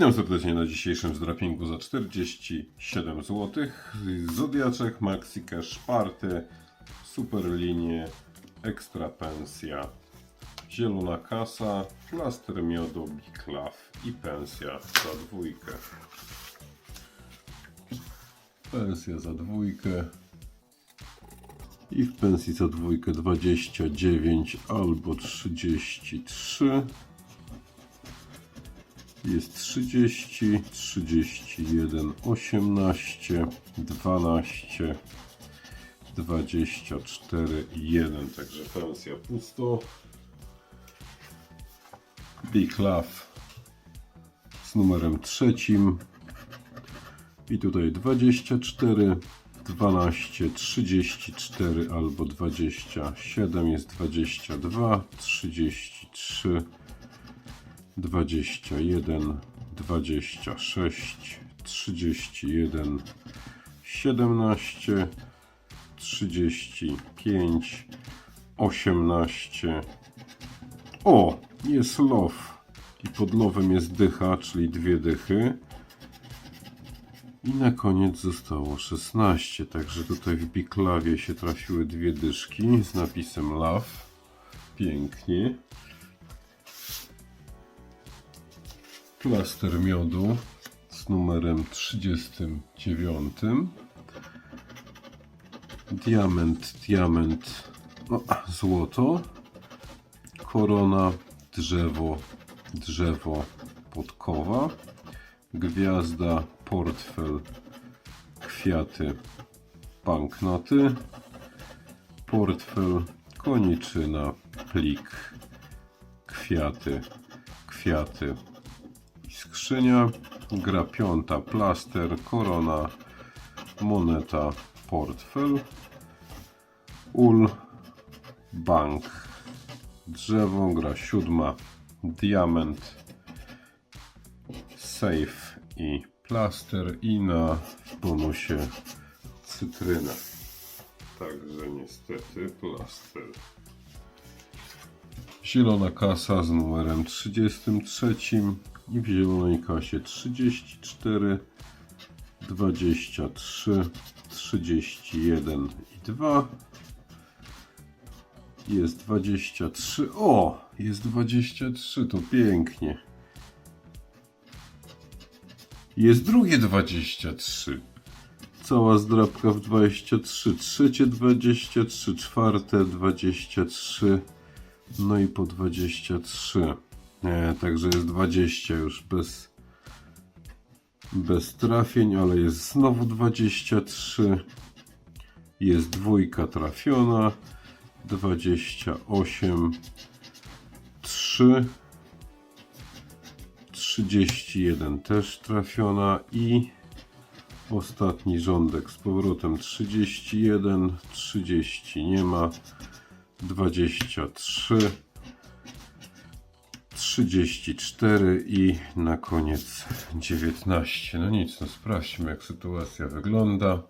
Witam serdecznie na dzisiejszym zdrapingu za 47 zł. Zodiaczek, Maxi Cash, Party, Superlinie, Ekstra Pensja, Zielona Kasa, Plaster Miodu, Biklaw i Pensja za dwójkę. Pensja za dwójkę. I w pensji za dwójkę 29 albo 33. Jest 30, 31, 18, 12, 24 i 1. Także pensja pusto. Big Love z numerem trzecim. I tutaj 24, 12, 34 albo 27 jest 22, 33, 21, 26, 31, 17, 35, 18. O, jest love. I pod lowem jest dycha, czyli dwie dychy. I na koniec zostało 16, także tutaj w biklawie się trafiły dwie dyszki z napisem love. Pięknie. Plaster miodu z numerem 39. Diament, diament, no, złoto. Korona, drzewo, drzewo, podkowa. Gwiazda, portfel, kwiaty, banknoty. Portfel, koniczyna, plik, kwiaty, kwiaty, skrzynia, gra piąta, plaster, korona, moneta, portfel, ul, bank, drzewo, gra siódma, diament, safe i plaster i na bonusie cytryna. Także niestety plaster. Zielona kasa z numerem 33 i w zielonej kasie 34, 23, 31 i 2. Jest 23. O! Jest 23, to pięknie. Jest drugie 23. Cała zdrabka w 23, trzecie 23, czwarte 23, no i po 23. Nie, także jest 20 już bez, bez trafień, ale jest znowu 23. Jest dwójka trafiona. 28, 3, 31 też trafiona i ostatni rządek z powrotem 31, 30 nie ma, 23, 34 i na koniec 19. No nic, no sprawdźmy jak sytuacja wygląda.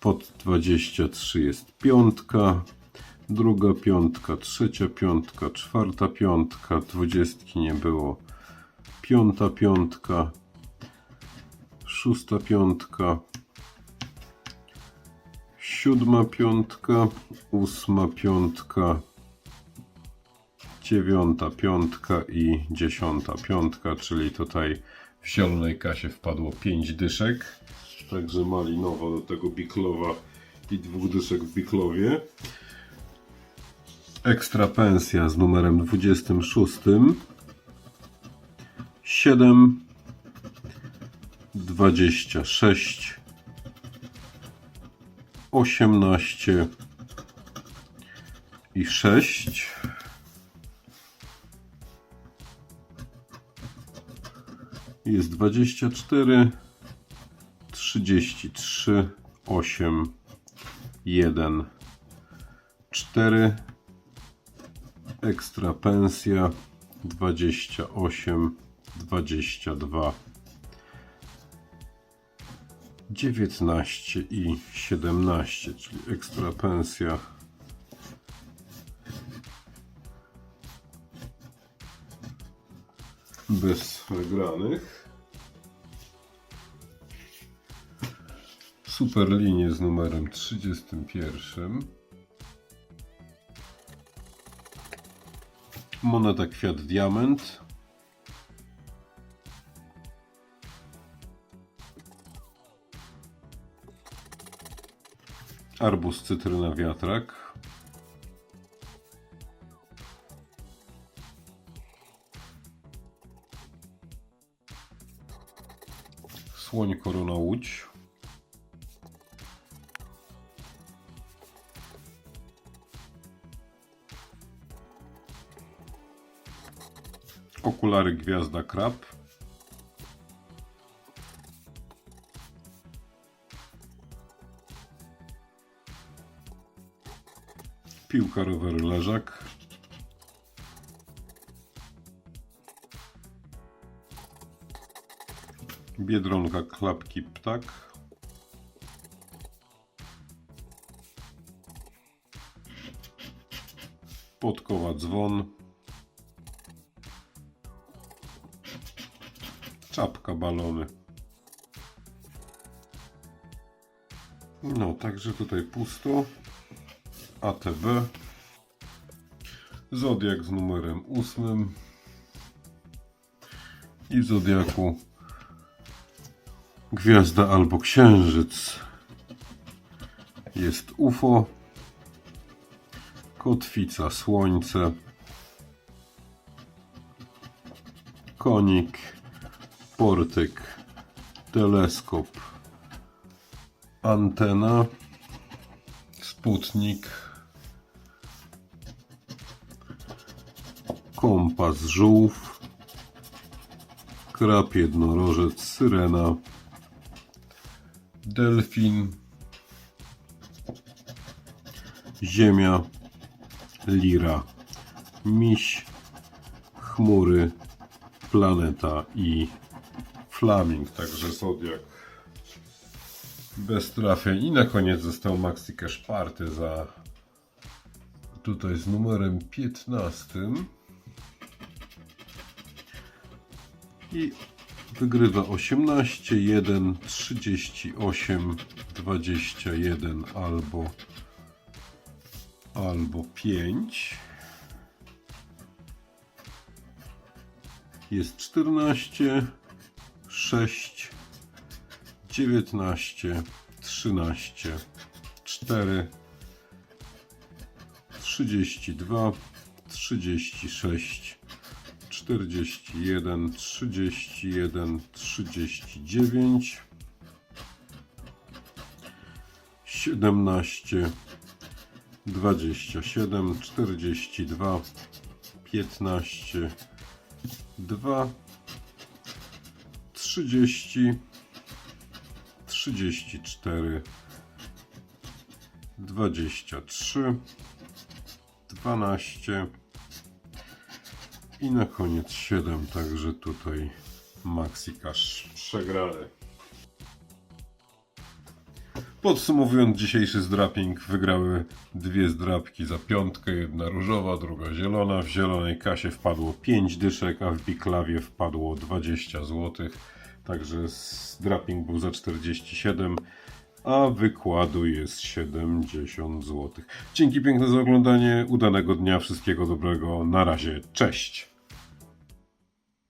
Pod 23 jest piątka, druga piątka, trzecia piątka, czwarta piątka, dwudziestki nie było, piąta piątka, szósta piątka, siódma piątka, ósma piątka, dziewiąta piątka i dziesiąta piątka, czyli tutaj w zielonej kasie wpadło 5 dyszek. Także malinowa do tego biklowa i dwóch dyszek w biklowie. Ekstra pensja z numerem 26. 7 26 18 i 6 jest 24 33 8 1 4 ekstra pensja 28 22 19 i 17, czyli ekstra pensja. bez wygranych. Super linie z numerem 31. Moneta kwiat diament. Arbus cytryna wiatrak. Słoń korona łódź. Okulary gwiazda krab. Piłka rower leżak. Biedronka klapki ptak. Podkowa dzwon. Czapka balony. No, także tutaj pusto. ATB. Zodiak z numerem 8. I w Zodiaku Gwiazda albo księżyc. Jest UFO. Kotwica, słońce. Konik, portyk, teleskop, antena, sputnik, kompas, żółw, krab, jednorożec, syrena, delfin, ziemia, lira, miś, chmury, planeta i flaming, także zodiak. Bez trafień. I na koniec został Maxi Cash Party za tutaj z numerem 15 i wygrywa 18, 1, 38, 21 albo albo 5 jest 14 6 19 13 4 32 36 41 31 39 17 27 42 15 2 30 34 23 12 i na koniec 7, także tutaj Maxi Cash przegrany. Podsumowując dzisiejszy zdraping, wygrały dwie zdrapki za piątkę, jedna różowa, druga zielona. W zielonej kasie wpadło 5 dyszek, a w Biklawie wpadło 20 zł. Także zdraping był za 47, a wykładu jest 70 zł. Dzięki piękne za oglądanie, udanego dnia, wszystkiego dobrego, na razie, cześć!